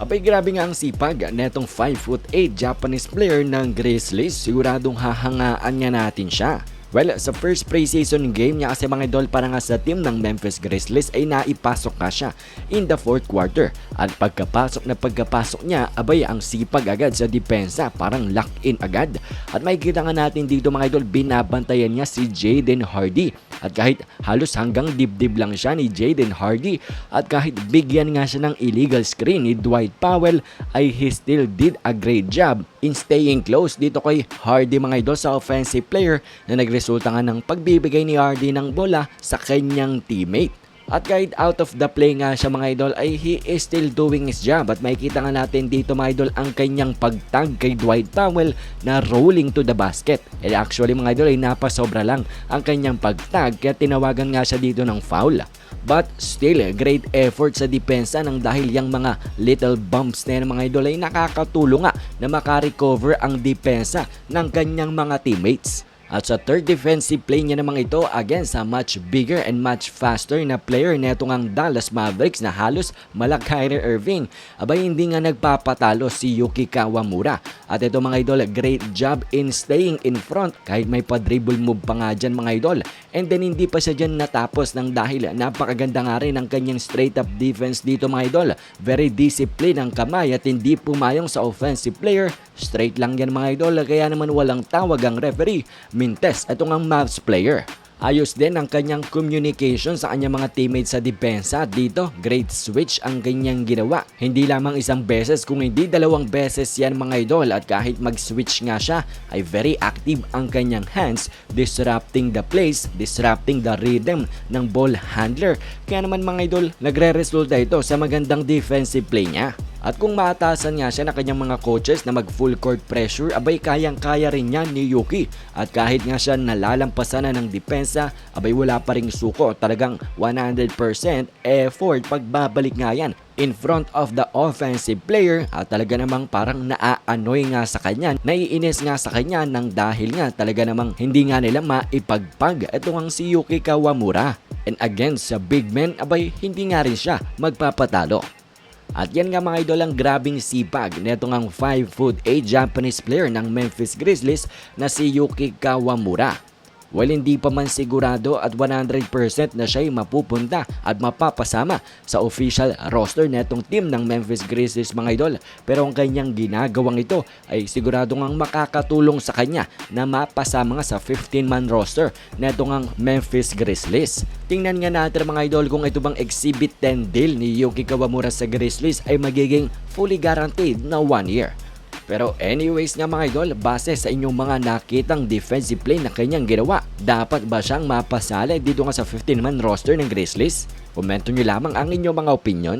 Abay grabe nga ang sipag netong 5'8 Japanese player ng Grizzlies. Siguradong hahangaan nga natin siya. Well, sa first preseason game niya kasi mga idol para nga sa team ng Memphis Grizzlies ay naipasok ka siya in the fourth quarter. At pagkapasok na pagkapasok niya, abay ang sipag agad sa depensa, parang lock in agad. At makikita nga natin dito mga idol, binabantayan niya si Jaden Hardy. At kahit halos hanggang dibdib lang siya ni Jaden Hardy at kahit bigyan nga siya ng illegal screen ni Dwight Powell ay he still did a great job in staying close dito kay Hardy mga idol sa offensive player na nagresulta nga ng pagbibigay ni Hardy ng bola sa kanyang teammate. At kahit out of the play nga siya mga idol ay he is still doing his job at makikita nga natin dito mga idol ang kanyang pagtag kay Dwight Powell na rolling to the basket. And actually mga idol ay napasobra lang ang kanyang pagtag kaya tinawagan nga siya dito ng foul. But still, great effort sa depensa ng dahil yung mga little bumps na yan mga idol ay nakakatulong nga na makarecover ang depensa ng kanyang mga teammates. At sa third defensive play niya namang ito against a much bigger and much faster na player neto ang Dallas Mavericks na halos malak Kyrie Irving. Abay hindi nga nagpapatalo si Yuki Kawamura. At ito mga idol, great job in staying in front kahit may pa-dribble move pa nga dyan mga idol. And then hindi pa siya dyan natapos ng dahil napakaganda nga rin ang kanyang straight up defense dito mga idol. Very disciplined ang kamay at hindi pumayong sa offensive player. Straight lang yan mga idol kaya naman walang tawag ang referee. Mintes, ito ang Mavs player. Ayos din ang kanyang communication sa kanyang mga teammates sa depensa. Dito, great switch ang kanyang ginawa. Hindi lamang isang beses kung hindi dalawang beses yan mga idol at kahit mag-switch nga siya ay very active ang kanyang hands disrupting the plays, disrupting the rhythm ng ball handler. Kaya naman mga idol, nagre-resulta ito sa magandang defensive play niya. At kung maatasan nga siya ng kanyang mga coaches na mag full court pressure, abay kayang-kaya rin niya ni Yuki. At kahit nga siya nalalampasan na ng depensa, abay wala pa ring suko. Talagang 100% effort pagbabalik nga yan in front of the offensive player at talaga namang parang naaanoy nga sa kanya, naiinis nga sa kanya nang dahil nga talaga namang hindi nga nila maipagpag ito ang si Yuki Kawamura. And again sa big men, abay hindi nga rin siya magpapatalo. At yan nga mga idol ang grabing sipag neto ngang 5 foot 8 Japanese player ng Memphis Grizzlies na si Yuki Kawamura. Well, hindi pa man sigurado at 100% na siya'y mapupunta at mapapasama sa official roster netong team ng Memphis Grizzlies mga idol. Pero ang kanyang ginagawang ito ay sigurado ngang makakatulong sa kanya na mapasama nga sa 15-man roster netong ang Memphis Grizzlies. Tingnan nga natin mga idol kung ito bang Exhibit 10 deal ni Yuki Kawamura sa Grizzlies ay magiging fully guaranteed na 1 year. Pero anyways nga mga idol, base sa inyong mga nakitang defensive play na kanyang ginawa, dapat ba siyang mapasali dito nga sa 15-man roster ng Grizzlies? Komento nyo lamang ang inyong mga opinion.